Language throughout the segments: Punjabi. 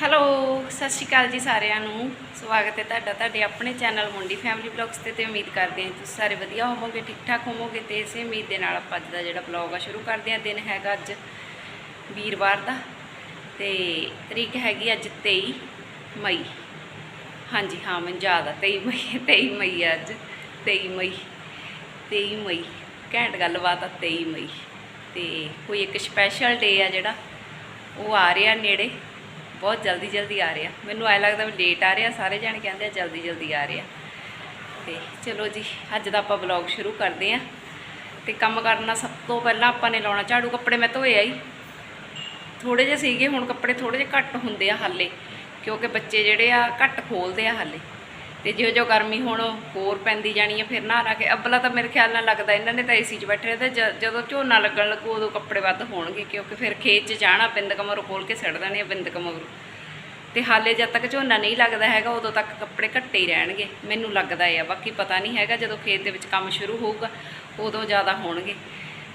ਹੈਲੋ, ਸਤਿ ਸ਼੍ਰੀ ਅਕਾਲ ਜੀ ਸਾਰਿਆਂ ਨੂੰ। ਸਵਾਗਤ ਹੈ ਤੁਹਾਡਾ ਤੁਹਾਡੇ ਆਪਣੇ ਚੈਨਲ ਮੁੰਡੀ ਫੈਮਿਲੀ ਬਲੌਗਸ ਤੇ ਤੇ ਉਮੀਦ ਕਰਦੇ ਹਾਂ ਤੁਸੀਂ ਸਾਰੇ ਵਧੀਆ ਹੋਵੋਗੇ ਠੀਕ ਠਾਕ ਹੋਵੋਗੇ ਤੇ ਇਸੇ ਉਮੀਦ ਦੇ ਨਾਲ ਆਪਾਂ ਅੱਜ ਦਾ ਜਿਹੜਾ ਬਲੌਗ ਆ ਸ਼ੁਰੂ ਕਰਦੇ ਹਾਂ। ਦਿਨ ਹੈਗਾ ਅੱਜ ਵੀਰਵਾਰ ਦਾ ਤੇ ਤਰੀਕ ਹੈਗੀ ਅੱਜ 23 ਮਈ। ਹਾਂਜੀ, ਹਾਂ, ਮੈਨੂੰ ਯਾਦ ਆ 23 ਮਈ 23 ਮਈ ਆ ਅੱਜ 23 ਮਈ 23 ਮਈ, ਘੈਂਟ ਗੱਲਬਾਤ ਆ 23 ਮਈ ਤੇ ਕੋਈ ਇੱਕ ਸਪੈਸ਼ਲ ਡੇ ਆ ਜਿਹੜਾ, ਉਹ ਆ ਰਿਹਾ ਨੇੜੇ। ਬਹੁਤ ਜਲਦੀ ਜਲਦੀ ਆ ਰਿਹਾ ਮੈਨੂੰ ਐ ਲੱਗਦਾ ਵੀ ਲੇਟ ਆ ਰਿਹਾ ਸਾਰੇ ਜਣ ਕਹਿੰਦੇ ਆ ਜਲਦੀ ਜਲਦੀ ਆ ਰਿਹਾ ਤੇ ਚਲੋ ਜੀ, ਅੱਜ ਦਾ ਆਪਾਂ ਵਲੌਗ ਸ਼ੁਰੂ ਕਰਦੇ ਆਂ। ਤੇ ਕੰਮ ਕਰਨਾ ਸਭ ਤੋਂ ਪਹਿਲਾਂ ਆਪਾਂ ਨੇ ਲਾਉਣਾ ਝਾੜੂ ਕੱਪੜੇ, ਮੈਂ ਧੋਏ ਆਈ ਥੋੜੇ ਜਿਹੇ ਸੀਗੇ, ਹੁਣ ਕੱਪੜੇ ਥੋੜੇ ਜਿਹੇ ਘੱਟ ਹੁੰਦੇ ਆ ਹਾਲੇ, ਕਿਉਂਕਿ ਬੱਚੇ ਜਿਹੜੇ ਆ ਘੱਟ ਖੋਲਦੇ ਆ ਹਾਲੇ। ਤੇ ਜਿਹੋ ਜਿਉਂ ਗਰਮੀ ਹੁਣ ਹੋਰ ਪੈਂਦੀ ਜਾਣੀ ਹੈ ਫਿਰ ਨਹਾ ਰਾ ਕੇ। ਅੱਬਲਾ ਤਾਂ ਮੇਰੇ ਖਿਆਲ ਨਾਲ ਲੱਗਦਾ ਇਹਨਾਂ ਨੇ ਤਾਂ ਏਸੀ 'ਚ ਬੈਠੇ ਰਹਿੰਦੇ ਜ- ਜਦੋਂ ਝੋਨਾ ਲੱਗਣ ਲੱਗੂ, ਉਦੋਂ ਕੱਪੜੇ ਵੱਧ ਹੋਣਗੇ, ਕਿਉਂਕਿ ਫਿਰ ਖੇਤ 'ਚ ਜਾਣਾ, ਬਿੰਦ ਮਗਰੋਂ ਖੋਲ ਕੇ ਛੱਡ ਦੇਣੇ ਆ ਬਿੰਦਕ ਮਗਰੋਂ ਤੇ ਹਾਲੇ ਜਦ ਤੱਕ ਝੋਨਾ ਨਹੀਂ ਲੱਗਦਾ ਹੈਗਾ, ਉਦੋਂ ਤੱਕ ਕੱਪੜੇ ਘੱਟੇ ਹੀ ਰਹਿਣਗੇ, ਮੈਨੂੰ ਲੱਗਦਾ ਆ। ਬਾਕੀ ਪਤਾ ਨਹੀਂ ਹੈਗਾ ਜਦੋਂ ਖੇਤ ਦੇ ਵਿੱਚ ਕੰਮ ਸ਼ੁਰੂ ਹੋਊਗਾ, ਉਦੋਂ ਜ਼ਿਆਦਾ ਹੋਣਗੇ।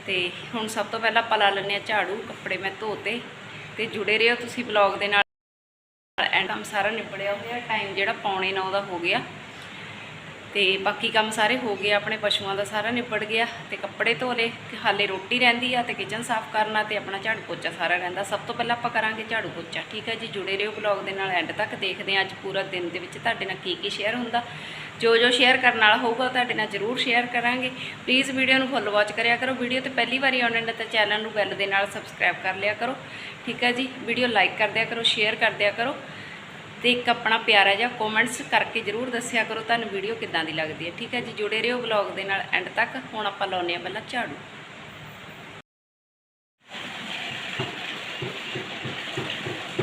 ਤੇ ਹੁਣ ਸਭ ਤੋਂ ਪਹਿਲਾਂ ਆਪਾਂ ਲਾ ਲੈਂਦੇ ਆ ਝਾੜੂ, ਕੱਪੜੇ ਮੈਂ ਧੋਤੇ। ਤੇ ਜੁੜੇ ਰਹੋ ਤੁਸੀਂ ਬਲੌਗ ਦੇ ਨਾਲ। ਐਂਡ ਕੰਮ ਸਾਰਾ ਨਿਬੜਿਆ ਹੋਇਆ ਟਾਈਮ ਜਿਹੜਾ ਪੌਣੇ 9 ਦਾ ਹੋ ਗਿਆ। ਤੇ ਬਾਕੀ ਕੰਮ ਸਾਰੇ ਹੋ ਗਏ, ਆਪਣੇ ਪਸ਼ੂਆਂ ਦਾ ਸਾਰਾ ਨਿਪੜ ਗਿਆ ਤੇ ਕੱਪੜੇ ਧੋ ਲਏ ਹਾਲੇ ਰੋਟੀ ਰਹਿੰਦੀ ਆ ਤੇ ਕਿਚਨ ਸਾਫ਼ ਕਰਨਾ ਤੇ ਆਪਣਾ ਝਾੜੂ ਪੋਚਾ ਸਾਰਾ ਰਹਿੰਦਾ। ਸਭ ਤੋਂ ਪਹਿਲਾਂ ਆਪਾਂ ਕਰਾਂਗੇ ਝਾੜੂ ਪੋਚਾ। ਠੀਕ ਹੈ ਜੀ, ਜੁੜੇ ਰਹੋ ਬਲੌਗ ਦੇ ਨਾਲ ਐਂਡ ਤੱਕ ਦੇਖਦੇ ਹਾਂ। ਅੱਜ ਪੂਰਾ ਦਿਨ ਦੇ ਵਿੱਚ ਤੁਹਾਡੇ ਨਾਲ ਕੀ ਕੀ ਸ਼ੇਅਰ ਹੁੰਦਾ। ਜੋ ਜੋ ਸ਼ੇਅਰ ਕਰਨ ਵਾਲਾ ਹੋਊਗਾ ਤੁਹਾਡੇ ਨਾਲ ਜ਼ਰੂਰ ਸ਼ੇਅਰ ਕਰਾਂਗੇ। ਪਲੀਜ਼ ਵੀਡੀਓ ਨੂੰ ਫੁੱਲ ਵਾਚ ਕਰਿਆ ਕਰੋ। ਵੀਡੀਓ ਤੇ ਪਹਿਲੀ ਵਾਰੀ ਆਉਣੇ ਨੇ ਤਾਂ ਚੈਨਲ ਨੂੰ ਬੈਲ ਦੇ ਨਾਲ ਸਬਸਕ੍ਰਾਈਬ ਕਰ ਲਿਆ ਕਰੋ। ਠੀਕ ਹੈ ਜੀ ਵੀਡੀਓ ਲਾਈਕ ਕਰ ਦਿਆ ਕਰੋ ਸ਼ੇਅਰ ਕਰ ਦਿਆ ਕਰੋ। ਤੇ ਇੱਕ ਆਪਣਾ ਪਿਆਰਾ ਜਿਹਾ ਕਮੈਂਟਸ ਕਰਕੇ ਜਰੂਰ ਦੱਸਿਆ ਕਰੋ ਤੁਹਾਨੂੰ ਵੀਡੀਓ ਕਿੱਦਾਂ ਦੀ ਲੱਗਦੀ ਹੈ ਠੀਕ ਹੈ ਜੀ ਜੁੜੇ ਰਹੋ ਵਲੌਗ ਦੇ ਨਾਲ ਐਂਡ ਤੱਕ ਹੁਣ ਆਪਾਂ ਲਾਉਨੇ ਆ ਪਹਿਲਾਂ ਝਾੜੂ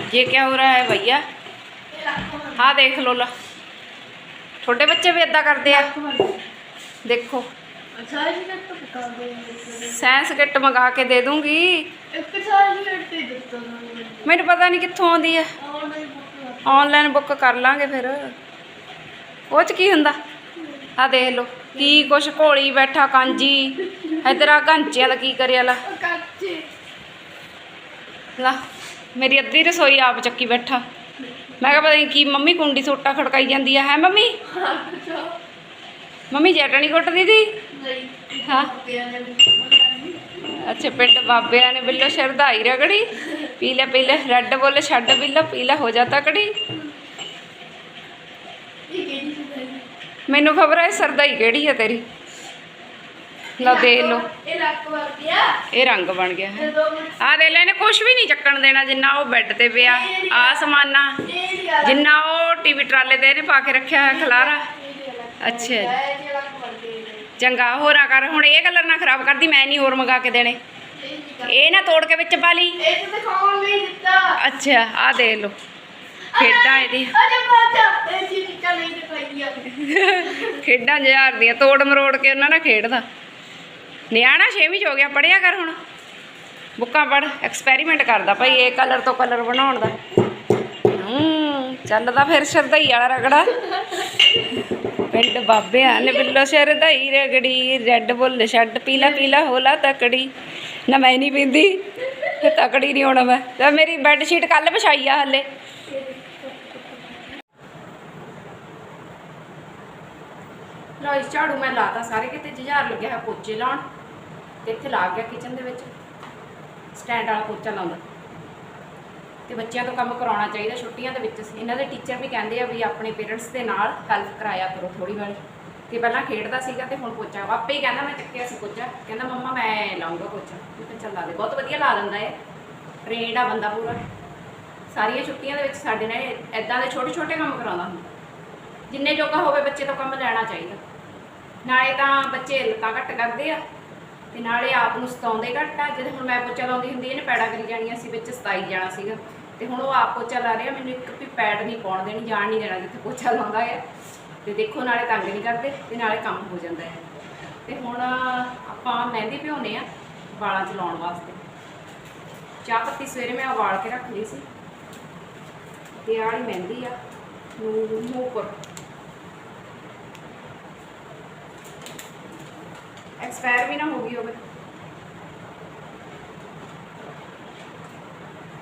ये क्या हो रहा है भैया हाँ देख लो ला छोटे बच्चे भी इदा करते हैं देखो ਅੱਛਾ ਜੀ ਨਾ ਤਾਂ ਬਤਾ ਦੋ ਸਾਇੰਸ ਕਿੱਟ ਮੰਗਾ ਕੇ ਦੇ ਦੂੰਗੀ ਆਨਲਾਈਨ ਬੁੱਕ ਕਰ ਲਾਂਗੇ ਫਿਰ। ਉਹ ਚ ਕੀ ਹੁੰਦਾ? ਆ ਦੇਖ ਲਓ, ਕੀ ਕੁਛ ਘੋਲੀ ਬੈਠਾ ਕਾਂਜੀ। ਇਧਰ ਆ ਘੰਚਿਆਂ ਦਾ ਕੀ ਕਰਿਆ ਲਾ ਲਾ, ਮੇਰੀ ਅੱਧੀ ਰਸੋਈ ਆਪ ਚੱਕੀ ਬੈਠਾ। ਮੈਂ ਕਿਹਾ ਪਤਾ ਨਹੀਂ ਕੀ, ਮੰਮੀ ਕੁੰਡੀ ਸੋਟਾ ਖੜਕਾਈ ਜਾਂਦੀ ਆ, ਹੈ ਮੰਮੀ? ਮੰਮੀ ਜੈਟਣੀ ਕੁੱਟਦੀ ਦੀ? ਹਾਂ। ਅੱਛਾ, ਪਿੰਡ ਬਾਬਿਆਂ ਨੇ ਬਿੱਲੋ ਸ਼ਰਧਾਈ ਰਗੜੀ। ਪੀ ਲੈ ਪੀ ਲੈ ਰੈੱਡ ਬੋਲ ਛੱਡ ਬਿੱਲੋ ਪੀ ਲੈ ਹੋ ਜਾ ਤਕੜੀ। ਇਹ ਮੈਨੂੰ ਖਬਰ ਹੈ ਸਰਦਾਈ ਕਿਹੜੀ ਹੈ ਤੇਰੀ? ਲਾ ਦੇ ਲੋ ਇਹ ਰੱਖ ਵਰ ਗਿਆ ਇਹ ਰੰਗ ਬਣ ਗਿਆ। ਹੈ ਆ ਦੇ ਲੈ, ਇਹਨੇ ਕੁਝ ਵੀ ਨਹੀਂ ਚੱਕਣ ਦੇਣਾ, ਜਿੰਨਾ ਉਹ ਬੈੱਡ ਤੇ ਪਿਆ। ਆ ਸਮਾਨਾ, ਜਿੰਨਾ ਉਹ ਟੀਵੀ ਟਰਾਲੇ ਤੇ ਇਹਨੇ ਪਾ ਕੇ ਰੱਖਿਆ ਹੈ ਖਲਾਰਾ। ਅੱਛਾ। ਚੰਗਾ, ਹੋਰਾਂ ਕਰ, ਹੁਣ ਇਹ ਕਲਰ ਨਾ ਖਰਾਬ ਕਰਦੀ, ਮੈਂ ਨਹੀਂ ਹੋਰ ਮੰਗਾ ਕੇ ਦੇਣੇ। ਇਹ ਨਾ ਤੋੜ ਕੇ ਵਿੱਚ ਪਾ ਲਈ। ਇਹ ਤਾਂ ਦਿਖਾਉਣ ਨਹੀਂ ਦਿੱਤਾ। ਅੱਛਾ ਆ ਦੇ ਲੋ ਖੇਡਾਂ ਇਹਦੀ ਅਰੇ ਬਾਜਾ ਇਹ ਜੀ ਨਿਕਲ ਨਹੀਂ ਦਿਖਾਈ ਆ ਖੇਡਾਂ ਜਹਾਰ ਦੀਆਂ ਤੋੜ ਮਰੋੜ ਕੇ ਉਹਨਾਂ ਨਾਲ ਖੇਡਦਾ। ਨਿਆਣਾ ਛੇਵੀਂ ਚ ਹੋ ਗਿਆ ਪੜਿਆ ਕਰ ਹੁਣ। ਬੁੱਕਾਂ ਪੜ ਐਕਸਪੈਰੀਮੈਂਟ ਕਰਦਾ ਭਾਈ ਇਹ ਕਲਰ ਤੋਂ ਕਲਰ ਬਣਾਉਣ ਦਾ। ਹੂੰ ਚੱਲਦਾ ਫਿਰ ਸ਼ਰਦਈ ਵਾਲਾ ਰਗੜਾ। ਪਿੰਡ ਬਾਬਿਆਂ ਨੇ ਬਿੱਲੋ ਸ਼ਰਦਈ ਰਗੜੀ ਰੈੱਡ ਬੁੱਲ ਛੱਡ ਪੀਲਾ ਪੀਲਾ ਹੋਲਾ ਤਕੜੀ। ਨਾ ਮੈਂ ਨਹੀਂ ਪੀਂਦੀ, ਤੇ ਤਕੜੀ ਨਹੀਂ ਹੋਣਾ ਮੈਂ। ਤੇ ਮੇਰੀ ਬੈੱਡ ਸ਼ੀਟ ਕੱਲ ਵਿਛਾਈ ਆ ਹਲੇ। ਲਓ ਇਸ ਝਾੜੂ ਮੈਂ ਲਾਤਾ ਸਾਰੇ ਕਿਤੇ ਜੁਝਾਰ ਲੱਗਿਆ ਹੈ ਪੋਚੇ ਲਾਉਣ, ਤੇ ਇੱਥੇ ਲਾ ਗਿਆ ਕਿਚਨ ਦੇ ਵਿੱਚ। ਸਟੈਂਡ ਵਾਲਾ ਪੋਚਾ ਲਾਉਂਦਾ। ਤੇ ਬੱਚਿਆਂ ਤੋਂ ਕੰਮ ਕਰਾਉਣਾ ਚਾਹੀਦਾ, ਛੁੱਟੀਆਂ ਦੇ ਵਿੱਚ। ਇਹਨਾਂ ਦੇ ਟੀਚਰ ਵੀ ਕਹਿੰਦੇ ਆ ਵੀ ਆਪਣੇ ਪੇਰੈਂਟਸ ਦੇ ਨਾਲ ਹੈਲਪ ਕਰਾਇਆ ਕਰੋ ਥੋੜੀ ਵਾਲੀ ਤੇ ਪਹਿਲਾਂ ਖੇਡਦਾ ਸੀਗਾ ਤੇ ਹੁਣ ਪੋਚਾ, ਆਪੇ ਹੀ ਕਹਿੰਦਾ ਮੈਂ ਚੱਕਿਆ ਸੀ ਪੋਚਾ। ਕਹਿੰਦਾ, ਮੰਮਾ, ਮੈਂ ਲਾਉਂਗਾ ਪੋਚਾ। ਮੈਂ ਕਿਹਾ, ਚੱਲ ਲਾ ਦੇ। ਬਹੁਤ ਵਧੀਆ ਲਾ ਦਿੰਦਾ ਹੈ ਟ੍ਰੇਨਡ ਆ ਬੰਦਾ ਪੂਰਾ। ਸਾਰੀਆਂ ਛੁੱਟੀਆਂ ਦੇ ਵਿੱਚ ਸਾਡੇ ਨਾਲ ਐਦਾਂ ਦੇ ਛੋਟੇ ਛੋਟੇ ਕੰਮ ਕਰਾਉਂਦਾ ਹੁੰਦਾ। ਜਿੰਨੇ ਜੋਗਾ ਹੋਵੇ ਬੱਚੇ ਤੋਂ ਕੰਮ ਲੈਣਾ ਚਾਹੀਦਾ। ਨਾਲੇ ਤਾਂ ਬੱਚੇ ਲੱਤਾਂ ਘੱਟ ਕਰਦੇ ਆ ਤੇ ਨਾਲੇ ਆਪ ਨੂੰ ਸਤਾਉਂਦੇ ਘੱਟ ਆ। ਜਦੋਂ ਹੁਣ ਮੈਂ ਪੋਚਾ ਲਾਉਂਦੀ ਹੁੰਦੀ, ਇਹਨੇ ਪੈੜਾ ਕਰੀ ਜਾਣੀਆਂ ਸੀ, ਵਿੱਚ ਸਤਾਈ ਜਾਣਾ ਸੀਗਾ। ਤੇ ਹੁਣ ਉਹ ਆਪ ਪੋਚਾ ਲਾ ਰਿਹਾ, ਮੈਨੂੰ ਇੱਕ ਵੀ ਪੈੜ ਨਹੀਂ ਪਾਉਣ ਦੇਣੀ, ਜਾਣ ਨਹੀਂ ਦੇਣਾ ਜਿੱਥੇ ਪੋਚਾ ਲਾਉਂਦਾ ਹੈ ਤੇ ਦੇਖੋ ਨਾਲੇ ਤੰਗ ਨਹੀਂ ਕਰਦੇ ਤੇ ਨਾਲੇ ਕੰਮ ਹੋ ਜਾਂਦਾ ਹੈ। ਤੇ ਹੁਣ ਆਪਾਂ ਮਹਿੰਦੀ ਭਿਉਨੇ ਆ ਵਾਲਾਂ 'ਚ ਲਾਉਣ ਵਾਸਤੇ। ਚਾਹ ਪੱਤੀ ਸਵੇਰੇ ਮੈਂ ਉਬਾਲ ਕੇ ਰੱਖ ਲਈ ਸੀ। ਤੇ ਆਹ ਵਾਲੀ ਮਹਿੰਦੀ ਆ, ਨੂੰ ਮੂੰਹ ਉੱਪਰ। ਐਕਸਪਾਇਰ ਵੀ ਨਾ ਹੋ ਗਈ ਹੋਵੇ।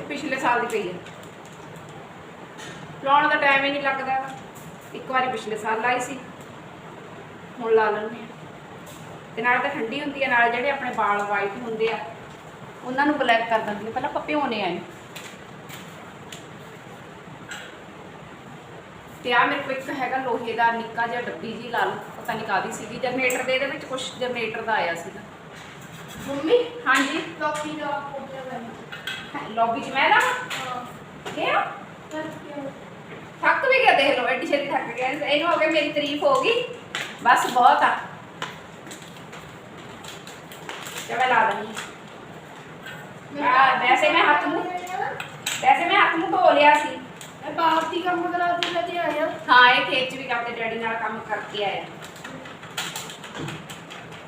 ਪਿਛਲੇ ਸਾਲ ਦੀ ਪਈ ਹੈ ਲਾਉਣ ਦਾ ਟਾਈਮ ਹੀ ਨਹੀਂ ਲੱਗਦਾ। ਇੱਕ ਵਾਰੀ ਪਿਛਲੇ ਸਾਲ ਲਾਈ ਸੀ। ਹੁਣ ਲਾ ਲੈਂਦੇ ਆ ਤੇ ਨਾਲ ਤਾਂ ਠੰਡੀ ਹੁੰਦੀ ਆ ਨਾਲ ਜਿਹੜੇ ਆਪਣੇ ਵਾਲ ਵਾਈਟ ਹੁੰਦੇ ਆ ਉਹਨਾਂ ਨੂੰ ਬਲੈਕ ਕਰ ਦਿੰਦੀ ਆ। ਪਹਿਲਾਂ ਪਪਿਓਨੇ ਆਏ। ਤੇ ਆ ਮੇਰੇ ਕੋਲ ਇੱਕ ਹੈਗਾ ਲੋਹੇ ਦਾ ਨਿੱਕਾ ਜਿਹਾ ਡੱਬੀ ਜੀ ਲਾ ਲਓ ਪਤਾ ਨਹੀਂ ਕਾਦੀ ਸੀਗੀ। ਜਨਰੇਟਰ ਦੇ ਇਹਦੇ ਵਿੱਚ ਕੁਝ ਜਨਰੇਟਰ ਦਾ ਆਇਆ ਸੀਗਾ। ਮੰਮੀ? ਹਾਂਜੀ। ਲੋਕੀ ਦਾ ਕੋਪਿਆ ਬਣਾ ਲੌਬੀ 'ਚ ਮੈਂ ਨਾ ਹਾਂ। ਕਿਹਾ ਥੱਕ ਵੀ ਗਿਆ ਦੇਖ ਲਓ ਐਡੀ ਛੇਤੀ ਥੱਕ ਗਿਆ। ਇਹਨੂੰ ਹੋ ਗਿਆ ਮੇਰੀ ਤਾਰੀਫ ਹੋ ਗਈ। ਬਸ ਬਹੁਤ ਆ। ਤੇ ਮੈਂ ਲਾ ਦਣੀ ਹਾਂ, ਵੈਸੇ ਮੈਂ ਹੱਥ ਮੂੰਹ- ਵੈਸੇ ਮੈਂ ਹੱਥ ਨੂੰ ਧੋ ਲਿਆ ਸੀ। ਮੈਂ ਬਾਹਰ ਦੀ ਕੰਮ ਕਰਾ ਕੇ ਲੈ ਕੇ ਆਇਆ। ਹਾਂ ਇਹ ਖੇਤ 'ਚ ਵੀ ਕਰਦੇ ਡੈਡੀ ਨਾਲ ਕੰਮ ਕਰਕੇ ਆਇਆ।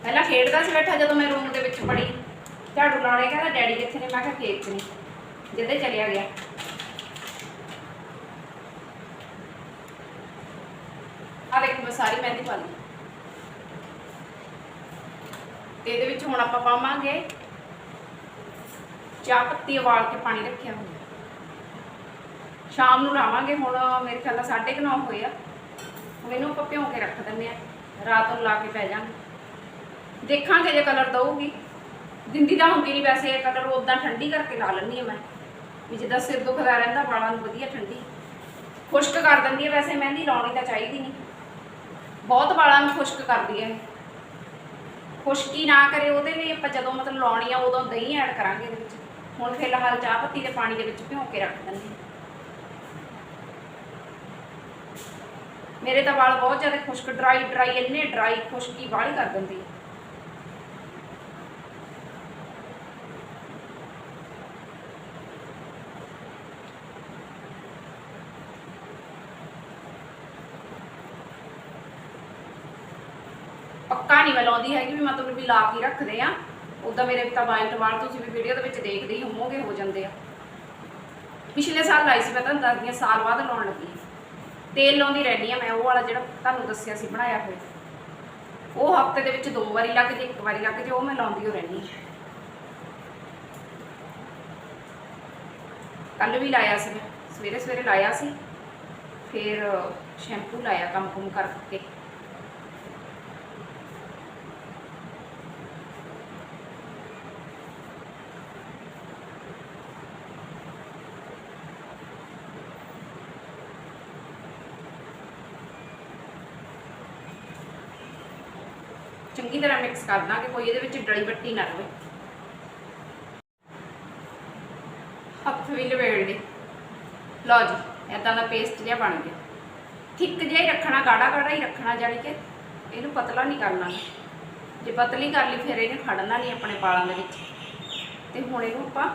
ਪਹਿਲਾਂ ਖੇਡਦਾ ਸੀ ਬੈਠਾ ਜਦੋਂ ਮੈਂ ਰੂਮ ਦੇ ਵਿੱਚ ਪੜੀ। ਝਾੜੂ ਲਾਉਣੇ ਕਹਿੰਦਾ ਡੈਡੀ ਕਿੱਥੇ ਨੇ? ਮੈਂ ਕਿਹਾ ਖੇਤ 'ਚ ਨਹੀਂ ਜਦੇ ਚਲਿਆ ਗਿਆ। ਆ ਸਾਰੀ ਮਹਿੰਦੀ ਪਾ ਲਈ। ਤੇ ਇਹਦੇ ਵਿੱਚ ਹੁਣ ਆਪਾਂ ਪਾਵਾਂਗੇ ਚਾਹ ਪੱਤੀ ਉਬਾਲ ਕੇ ਪਾਣੀ ਰੱਖਿਆ ਹੋਇਆ। ਸ਼ਾਮ ਨੂੰ ਲਾਵਾਂਗੇ, ਹੁਣ ਮੇਰੇ ਖਿਆਲ ਨਾਲ 9:30 ਹੋਏ ਆ। ਮੈਨੂੰ ਆਪਾਂ ਭਿਉਂ ਕੇ ਰੱਖ ਦਿੰਦੇ ਆ। ਰਾਤ ਨੂੰ ਲਾ ਕੇ ਪੈ ਜਾਾਂਗੇ ਦੇਖਾਂਗੇ ਜੇ ਕਲਰ ਦਊਗੀ। ਦਿੰਦੀ ਤਾਂ ਹੁੰਦੀ ਨਹੀਂ ਵੈਸੇ ਇਹ ਕਲਰ ਉਦਾਂ ਠੰਡੀ ਕਰਕੇ ਲਾ ਲੈਂਦੀ ਆ ਮੈਂ। ਵੀ ਜਿੱਦਾਂ ਸਿਰ ਦੁਖਦਾ ਰਹਿੰਦਾ, ਵਾਲਾਂ ਨੂੰ ਵਧੀਆ ਠੰਡੀ। ਖੁਸ਼ਕ ਕਰ ਦਿੰਦੀ ਆ ਵੈਸੇ, ਮਹਿੰਦੀ ਲਾਉਣੀ ਤਾਂ ਚਾਹੀਦੀ ਨਹੀਂ। ਬਹੁਤ ਵਾਲਾਂ ਨੂੰ ਖੁਸ਼ਕ ਕਰਦੀ ਹੈ। ਖੁਸ਼ਕੀ ਨਾ ਕਰੇ ਉਹਦੇ ਲਈ ਆਪਾਂ ਜਦੋਂ ਮਤਲਬ ਲਾਉਣੀ ਆ ਉਦੋਂ ਦਹੀਂ ਐਡ ਕਰਾਂਗੇ ਇਹਦੇ ਵਿੱਚ। ਹੁਣ ਫਿਲਹਾਲ ਚਾਹ ਪੱਤੀ ਦੇ ਪਾਣੀ ਦੇ ਵਿੱਚ ਭਿਉਂ ਕੇ ਰੱਖ ਦਿੰਦੇ ਮੇਰੇ ਤਾਂ ਵਾਲ ਬਹੁਤ ਜ਼ਿਆਦਾ ਖੁਸ਼ਕ ਡਰਾਈ ਡਰਾਈ ਇੰਨੇ ਡਰਾਈ ਖੁਸ਼ਕੀ ਵਾਲੀ ਕਰ ਦਿੰਦੀ ਹੈ। ਪੱਕਾ ਨਹੀਂ ਮੈਂ ਲਾਉਂਦੀ ਹੈਗੀ ਵੀ ਮਤਲਬ ਵੀ ਲਾ ਕੇ ਰੱਖਦੇ ਆ। ਉਦਾਂ ਮੇਰੇ ਤਾਂ ਵਾਈਟ ਵਾਲ ਤੁਸੀਂ ਵੀ ਵੀਡੀਓ ਦੇ ਵਿੱਚ ਦੇਖਦੇ ਹੀ ਹੋਵੋਗੇ, ਹੋ ਜਾਂਦੇ ਆ। ਪਿਛਲੇ ਸਾਲ ਲਾਈ ਸੀ ਮੈਂ ਤੁਹਾਨੂੰ ਦੱਸਦੀ ਹਾਂ, ਸਾਲ ਬਾਅਦ ਲਾਉਣ ਲੱਗੀ। ਤੇਲ ਲਾਉਂਦੀ ਰਹਿੰਦੀ ਆ ਮੈਂ, ਉਹ ਵਾਲਾ ਜਿਹੜਾ ਤੁਹਾਨੂੰ ਦੱਸਿਆ ਸੀ, ਬਣਾਇਆ ਹੋਇਆ। ਉਹ ਹਫ਼ਤੇ ਦੇ ਵਿੱਚ ਦੋ ਵਾਰੀ ਲੱਗ ਜੇ, ਇੱਕ ਵਾਰੀ ਲੱਗ ਜੇ, ਉਹ ਮੈਂ ਲਾਉਂਦੀ ਹੋ ਰਹਿੰਦੀ ਕੱਲ ਵੀ ਲਾਇਆ ਸੀ ਮੈਂ ਸਵੇਰੇ ਸਵੇਰੇ ਲਾਇਆ ਸੀ। ਫਿਰ ਸ਼ੈਂਪੂ ਲਾਇਆ ਕੰਮ ਕੁਮ ਕਰਕੇ। ਚੰਗੀ ਤਰ੍ਹਾਂ ਮਿਕਸ ਕਰ ਦਾਂਗੇ, ਕੋਈ ਇਹਦੇ ਵਿੱਚ ਡਲੀ ਬੱਟੀ ਨਾ ਰਹੇ ਹੱਥ ਵੀ ਲਵੇੜ ਲਈ ਲਓ ਜੀ ਇਦਾਂ ਦਾ ਪੇਸਟ ਜਿਹਾ ਬਣ ਗਿਆ। ਥਿੱਕ ਜਿਹਾ ਹੀ ਰੱਖਣਾ, ਗਾੜਾ ਗਾੜਾ ਹੀ ਰੱਖਣਾ, ਜਾਣੀ ਕਿ ਇਹਨੂੰ ਪਤਲਾ ਨਹੀਂ ਕਰਨਾ। ਜੇ ਪਤਲੀ ਕਰ ਲਈ, ਫਿਰ ਇਹਨੇ ਖੜਨਾ ਨਹੀਂ ਆਪਣੇ ਵਾਲਾਂ ਦੇ ਵਿੱਚ। ਤੇ ਹੁਣ ਇਹਨੂੰ ਆਪਾਂ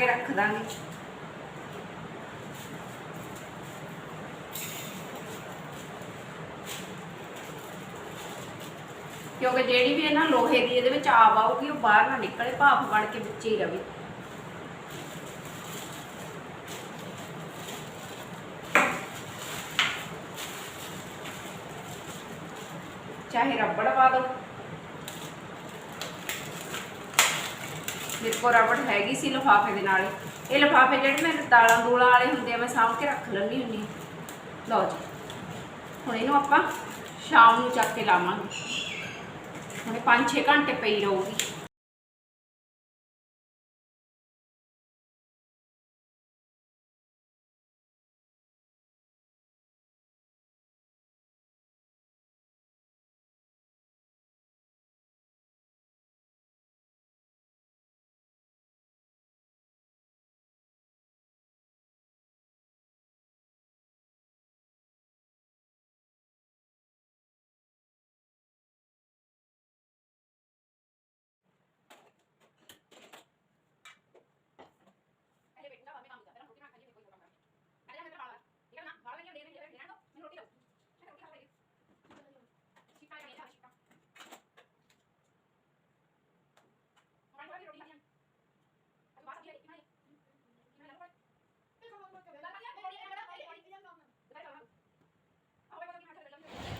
ਕਰਕੇ ਰੱਖ ਦਾਂਗੇ। ਕਿਉਂਕਿ ਜਿਹੜੀ ਵੀ ਇਹ ਲੋਹੇ ਦੀ ਇਹਦੇ ਵਿੱਚ ਆਬ ਆਊਗੀ, ਉਹ ਬਾਹਰ ਨਾ ਨਿਕਲੇ, ਭਾਫ ਬਣ ਕੇ ਵਿੱਚ ਹੀ ਰਵੇ। ਚਾਹੇ ਰਬੜ ਪਾ ਦਿਓ ਮੇਰੇ ਕੋਲ ਰਬੜ ਹੈਗੀ ਸੀ ਲਿਫਾਫੇ ਦੇ ਨਾਲ। ਇਹ ਲਿਫਾਫੇ ਜਿਹੜੇ ਮੇਰੇ ਦਾਲਾਂ ਦੂਲਾਂ ਵਾਲੇ ਹੁੰਦੇ ਆ, ਮੈਂ ਸਾਂਭ ਕੇ ਰੱਖ ਲੈਂਦੀ ਹੁੰਦੀ ਲਓ ਜੀ, ਹੁਣ ਇਹਨੂੰ ਆਪਾਂ ਸ਼ਾਮ ਨੂੰ ਚੱਕ ਕੇ ਲਾਵਾਂਗੇ। ਹੁਣ ਇਹ 5-6 ਘੰਟੇ ਪਈ ਰਹੂਗੀ।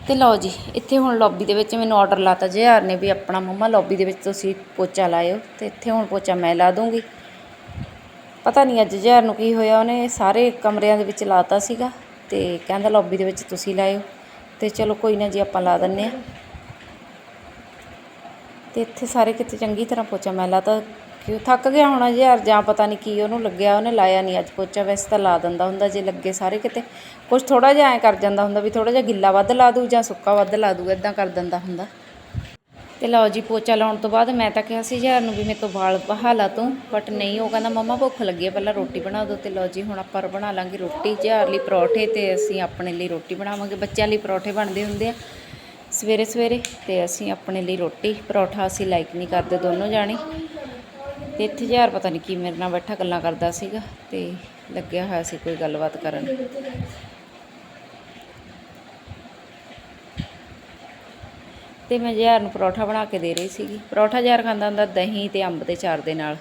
ਤੇ ਲਓ ਜੀ, ਇੱਥੇ ਹੁਣ ਲੌਬੀ ਦੇ ਵਿੱਚ ਮੈਨੂੰ ਆਰਡਰ ਲਾਤਾ ਜੇਆਰ ਨੇ ਵੀ ਆਪਣਾ ਮੰਮਾ ਲੌਬੀ ਦੇ ਵਿੱਚ ਤੁਸੀਂ ਪੋਚਾ ਲਾਇਓ ਤੇ ਇੱਥੇ ਹੁਣ ਪੋਚਾ ਮੈਂ ਲਾ ਦੂੰਗੀ। ਪਤਾ ਨਹੀਂ ਅੱਜ ਜੇਆਰ ਨੂੰ ਕੀ ਹੋਇਆ, ਉਹਨੇ ਸਾਰੇ ਕਮਰਿਆਂ ਦੇ ਵਿੱਚ ਲਾਤਾ ਸੀਗਾ ਤੇ ਕਹਿੰਦਾ ਲੌਬੀ ਦੇ ਵਿੱਚ ਤੁਸੀਂ ਲਾਇਓ। ਤੇ ਚਲੋ ਕੋਈ ਨਾ ਜੀ, ਆਪਾਂ ਲਾ ਦਿੰਨੇ ਆ। ਤੇ ਇੱਥੇ ਸਾਰੇ ਕਿਤੇ ਚੰਗੀ ਤਰ੍ਹਾਂ ਪੋਚਾ ਮੈਂ ਲਾਤਾ। ਕਿ ਉਹ ਥੱਕ ਗਿਆ ਹੋਣਾ ਜੀ ਯਾਰ, ਜਾਂ ਪਤਾ ਨਹੀਂ ਕੀ ਉਹਨੂੰ ਲੱਗਿਆ, ਉਹਨੇ ਲਾਇਆ ਨਹੀਂ ਅੱਜ ਪੋਚਾ, ਵੈਸੇ ਤਾਂ ਲਾ ਦਿੰਦਾ ਹੁੰਦਾ ਜੇ ਲੱਗੇ ਸਾਰੇ ਕਿਤੇ। ਕੁਝ ਥੋੜਾ ਜਿਹਾ ਐ ਕਰ ਜਾਂਦਾ ਹੁੰਦਾ ਵੀ ਥੋੜਾ ਜਿਹਾ ਗਿੱਲਾ ਵੱਧ ਲਾ ਦੂ ਜਾਂ ਸੁੱਕਾ ਵੱਧ ਲਾ ਦੂ ਇਦਾਂ ਕਰ ਦਿੰਦਾ ਹੁੰਦਾ। ਤੇ ਲਓ ਜੀ, ਪੋਚਾ ਲਾਉਣ ਤੋਂ ਬਾਅਦ ਮੈਂ ਤਾਂ ਕਿਹਾ ਸੀ ਯਾਰ ਨੂੰ ਵੀ ਮੇਰੇ ਤੋਂ ਵਾਲ ਬਹਾ ਤੂੰ ਬਟ ਨਹੀਂ, ਉਹ ਕਹਿੰਦਾ, ਮੰਮਾ, ਭੁੱਖ ਲੱਗੀ ਹੈ ਪਹਿਲਾਂ ਰੋਟੀ ਬਣਾ ਦਿਓ ਤੇ ਲਓ ਜੀ, ਹੁਣ ਆਪਾਂ ਬਣਾ ਲਾਂਗੇ ਰੋਟੀ ਯਾਰ ਲਈ ਪਰੌਠੇ ਤੇ ਅਸੀਂ ਆਪਣੇ ਲਈ ਰੋਟੀ ਬਣਾਵਾਂਗੇ। ਬੱਚਿਆਂ ਲਈ ਪਰੌਠੇ ਬਣਦੇ ਹੁੰਦੇ ਆ ਸਵੇਰੇ ਸਵੇਰੇ ਤੇ ਅਸੀਂ ਆਪਣੇ ਲਈ ਰੋਟੀ, ਪਰੌਠਾ ਅਸੀਂ ਲਾਈਕ ਨਹੀਂ ਕਰਦੇ ਦੋਨੋਂ ਜਾਣੇ। ਤੇ ਇੱਥੇ ਯਾਰ ਪਤਾ ਨਹੀਂ ਕੀ ਮੇਰੇ ਨਾਲ ਬੈਠਾ ਗੱਲਾਂ ਕਰਦਾ ਸੀਗਾ ਤੇ ਲੱਗਿਆ ਹੋਇਆ ਸੀ ਕੋਈ ਗੱਲਬਾਤ ਕਰਨ। ਤੇ ਮੈਂ ਯਾਰ ਨੂੰ ਪਰੌਠਾ ਬਣਾ ਕੇ ਦੇ ਰਹੀ ਸੀਗੀ। ਪਰੌਠਾ ਯਾਰ ਖਾਂਦਾ ਹੁੰਦਾ ਦਹੀਂ ਤੇ ਅੰਬ ਦੇ ਚਾਰ ਦੇ ਨਾਲ।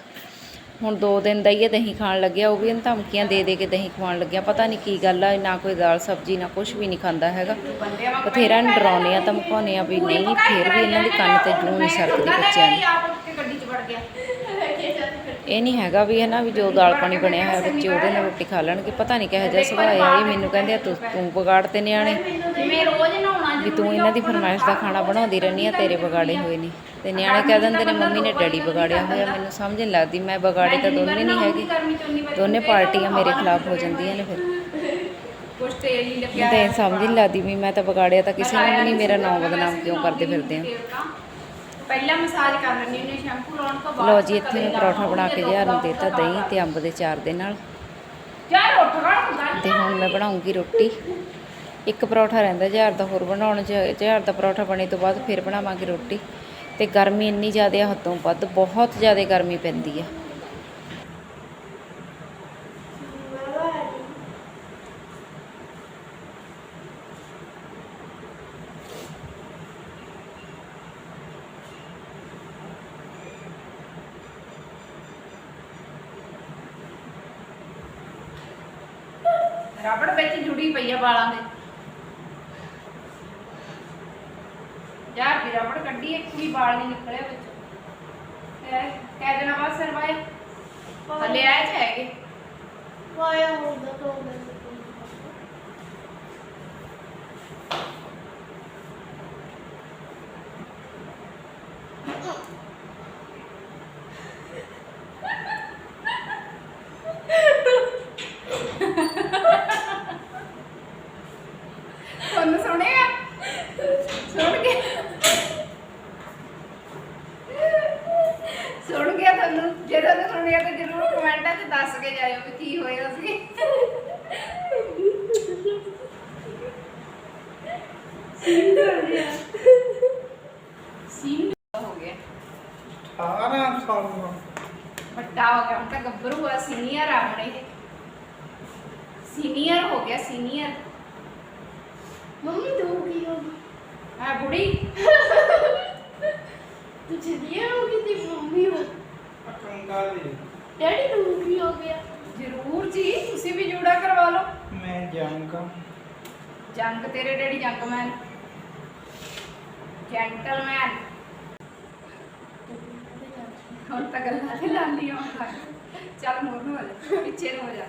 ਹੁਣ ਦੋ ਦਿਨ ਦਾ ਹੀ ਹੈ, ਦਹੀਂ ਖਾਣ ਲੱਗਿਆ, ਉਹ ਵੀ ਇਹਨੂੰ ਧਮਕੀਆਂ ਦੇ ਦੇ ਕੇ ਦਹੀਂ ਖਵਾਉਣ ਲੱਗਿਆ। ਪਤਾ ਨਹੀਂ ਕੀ ਗੱਲ ਆ, ਨਾ ਕੋਈ ਦਾਲ ਸਬਜ਼ੀ, ਨਾ ਕੁਝ ਵੀ ਨਹੀਂ ਖਾਂਦਾ ਹੈਗਾ। ਬਥੇਰਾ ਇਹਨੂੰ ਡਰਾਉਂਦੇ ਆ, ਧਮਕਾਉਂਦੇ ਆ ਵੀ ਨਹੀਂ, ਫਿਰ ਵੀ ਇਹਨਾਂ ਦੀ ਕੰਨ ਤੇ ਜੂੰ ਨਹੀਂ ਸਰਕਦੀ ਬੱਚਿਆਂ ਦੀ। ਇਹ ਨਹੀਂ ਹੈਗਾ ਵੀ ਹੈ ਨਾ ਵੀ ਜੋ ਦਾਲ ਪਾਣੀ ਬਣਿਆ ਹੋਇਆ ਬੱਚੇ ਉਹਦੇ ਨਾਲ ਰੋਟੀ ਖਾ ਲੈਣਗੇ ਪਤਾ ਨਹੀਂ ਕਿਹੋ ਜਿਹਾ ਸੁਭਾਅ ਆ ਇਹ ਮੈਨੂੰ ਕਹਿੰਦੇ ਆ ਤੂੰ ਤੂੰ ਵਿਗਾੜ ਤੇ ਨਿਆਣੇ। ਵੀ ਤੂੰ ਇਹਨਾਂ ਦੀ ਫਰਮਾਇਸ਼ ਦਾ ਖਾਣਾ ਬਣਾਉਂਦੀ ਰਹਿੰਦੀ ਆ ਤੇਰੇ ਵਿਗਾੜੇ ਹੋਏ ਨੇ ਤੇ ਨਿਆਣੇ ਕਹਿ ਦਿੰਦੇ ਨੇ ਮੰਮੀ ਨੇ ਡੈਡੀ ਵਿਗਾੜਿਆ ਹੋਇਆ। ਮੈਨੂੰ ਸਮਝ ਨਹੀਂ ਲੱਗਦੀ ਮੈਂ ਵਿਗਾੜੇ ਤਾਂ ਦੋਨੇ ਨਹੀਂ ਹੈਗੇ। ਦੋਨੇ ਪਾਰਟੀਆਂ ਮੇਰੇ ਖਿਲਾਫ ਹੋ ਜਾਂਦੀਆਂ ਨੇ ਫਿਰ। ਕੁਛ ਤੇਲ ਹੀ ਲੱਗਿਆ ਤਾਂ ਸਮਝ ਨਹੀਂ ਲੱਗਦੀ ਵੀ ਮੈਂ ਤਾਂ ਵਿਗਾੜਿਆ ਤਾਂ ਕਿਸੇ ਨੇ ਨਹੀਂ ਮੇਰਾ ਨਾਮ ਬਦਨਾਮ ਕਿਉਂ ਕਰਦੇ ਫਿਰਦੇ ਆ? ਪਹਿਲਾਂ ਮਸਾਜ ਕਰ ਲੈਣੀ ਉਹਨੇ ਸ਼ੈਂਪੂ ਲਾਉਣ ਤੋਂ ਬਾਅਦ ਲਓ ਜੀ ਇੱਥੇ ਮੈਂ ਪਰੌਠਾ ਬਣਾ ਕੇ ਜਿਹਾਰ ਨੂੰ ਦੇਤਾ ਦਹੀਂ ਤੇ ਅੰਬ ਦੇ ਚਾਰ ਦੇ ਨਾਲ। ਯਾਰ ਉੱਠ ਗੱਲ ਤੇ ਹੁਣ ਮੈਂ ਬਣਾਉਂਗੀ ਰੋਟੀ। ਇੱਕ ਪਰੌਠਾ ਰਹਿੰਦਾ ਜਹਾਰ ਦਾ ਹੋਰ ਬਣਾਉਣ ਜਹਾਰ ਦਾ ਪਰੌਠਾ ਬਣੇ ਤੋਂ ਬਾਅਦ ਫਿਰ ਬਣਾਵਾਂਗੇ ਰੋਟੀ। ਤੇ ਗਰਮੀ ਇੰਨੀ ਜ਼ਿਆਦਾ ਹੱਦੋਂ ਵੱਧ ਬਹੁਤ ਜ਼ਿਆਦਾ ਗਰਮੀ ਪੈਂਦੀ ਆ। ਰਬੜ ਵਿੱਚ ਜੁੜੀ ਪਈ ਆ ਵਾਲਾਂ ਦੇ। ਯਾਰ ਦੀ ਰਬੜ ਕੱਢੀ ਇੱਕ ਵੀ ਵਾਲ ਨਹੀਂ ਨਿਕਲਿਆ ਵਿੱਚੋਂ। ਕਹਿ ਦੇਣਾ ਬਾਅਦ ਸਰਵਾਏ ਥੱਲੇ ਆਏ ਚ ਹੈਗੇ? ਪਾਇਆ ਹੁੰਦਾ ਤੋਂ ਮੈਂ ਤੁਹਾਨੂੰ ਸੁਣਿਆ ਸੁਣ ਕੇ ਸੁਣ ਗਿਆ ਤੁਹਾਨੂੰ ਜੇ ਤੁਹਾਨੂੰ ਸੁਣਿਆ ਤਾਂ ਜਰੂਰ ਕਮੈਂਟਾਂ 'ਚ ਦੱਸ ਕੇ ਜਾਇਓ ਵੀ ਕੀ ਹੋਇਆ ਸੀ ਸੀਨ ਹੋ ਗਿਆ 18 ਸਾਲ ਦਾ ਵੱਡਾ ਹੋ ਗਿਆ ਹੁਣ ਤਾਂ ਗੱਭਰੂ ਆ ਸੀਨੀਅਰ ਆ ਹੁਣ ਇਹ ਸੀਨੀਅਰ ਹੋ ਗਿਆ ਸੀਨੀਅਰ। ਮੰਮੀ ਤੂੰ ਕੀ ਹੋ ਗਈ ਆ ਬੁੜੀ। ਤੂੰ ਚਲੀਏ ਹੋ ਗਈ ਤੇ ਮੰਮੀ ਹੋ ਅਕੰਗਾ ਦੇ ਡੈਡੀ ਤੂੰ ਕੀ ਹੋ ਗਿਆ? ਜ਼ਰੂਰ ਜੀ ਤੁਸੀਂ ਵੀ ਜੂੜਾ ਕਰਵਾ ਲਓ। ਮੈਂ ਜਾਊਂਗਾ ਜੰਗ ਤੇਰੇ ਡੈਡੀ ਜੰਗਮੈਨ। ਜੈਂਟਲਮੈਨ। ਹੁਣ ਤਾਂ ਗੱਲਾਂ ਤੇ ਲਾਂਦੀ ਆਉਣ ਲੱਗ ਚੱਲ ਮੋਰ ਨੂੰ ਹੋ ਜਾ ਪਿੱਛੇ ਨੂੰ ਹੋ ਜਾ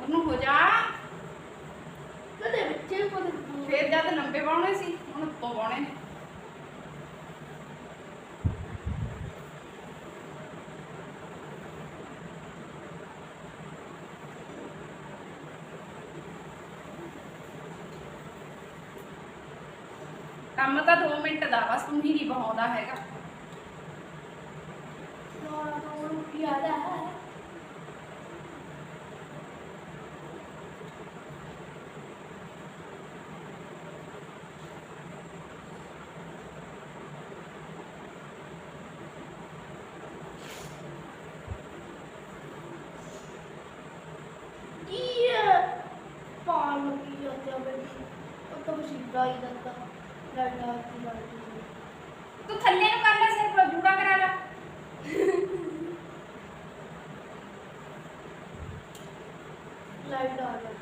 ਉਹਨੂੰ ਹੋ ਜਾ ਕਦੇ ਬੱਚੇ ਕੋਲ ਫੇਰ ਜਦ ਲੰਬੇ ਪਾਉਣੇ ਸੀ ਹੁਣ ਉੱਤੋਂ ਪਾਉਣੇ ਨੇ ਕੰਮ ਤਾਂ 2 ਮਿੰਟ ਦਾ, ਬਸ ਤੂੰ ਹੀ ਨਹੀਂ ਬਹਾਉਂਦਾ ਹੈਗਾ। ਨਾ ਨਾ ਕੀ ਆਦਾ ਹੈ ਕੀ ਪਾਲ ਰਾਈ ਦਿੱਤਾ ਲਾਡਾ ਦੀ ਬਾਲਟੀ ਤੂੰ ਥੱਲੇ ਨੂੰ ਕਰ ਲੈ ਸਿਰ ਜੂੜਾ ਕਰਾ ਲੈ। ਲਾਈਟ ਆ ਗਿਆ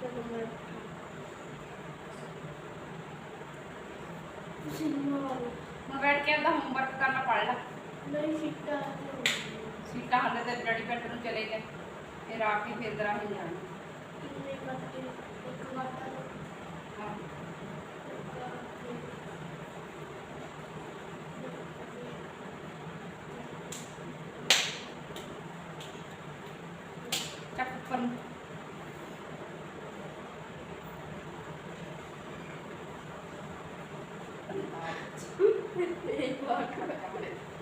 ਚਲੋ ਮੈਂ ਹੁਣ ਬੈਠ ਕੇ ਆਪਦਾ ਹੋਮਵਰਕ ਕਰਨਾ ਪੜ ਲੈ। ਨਹੀਂ ਸਿੱਟਾ ਸੀਟਾਂ ਹੱਲੇ ਤੇ ਡੈਡੀ ਪਿੰਡ ਨੂੰ ਚਲੇ ਗਏ। ਫਿਰ ਆ ਕੇ ਫਿਰ ਦਰਾ ਹੀ ਜਾਣਾ look.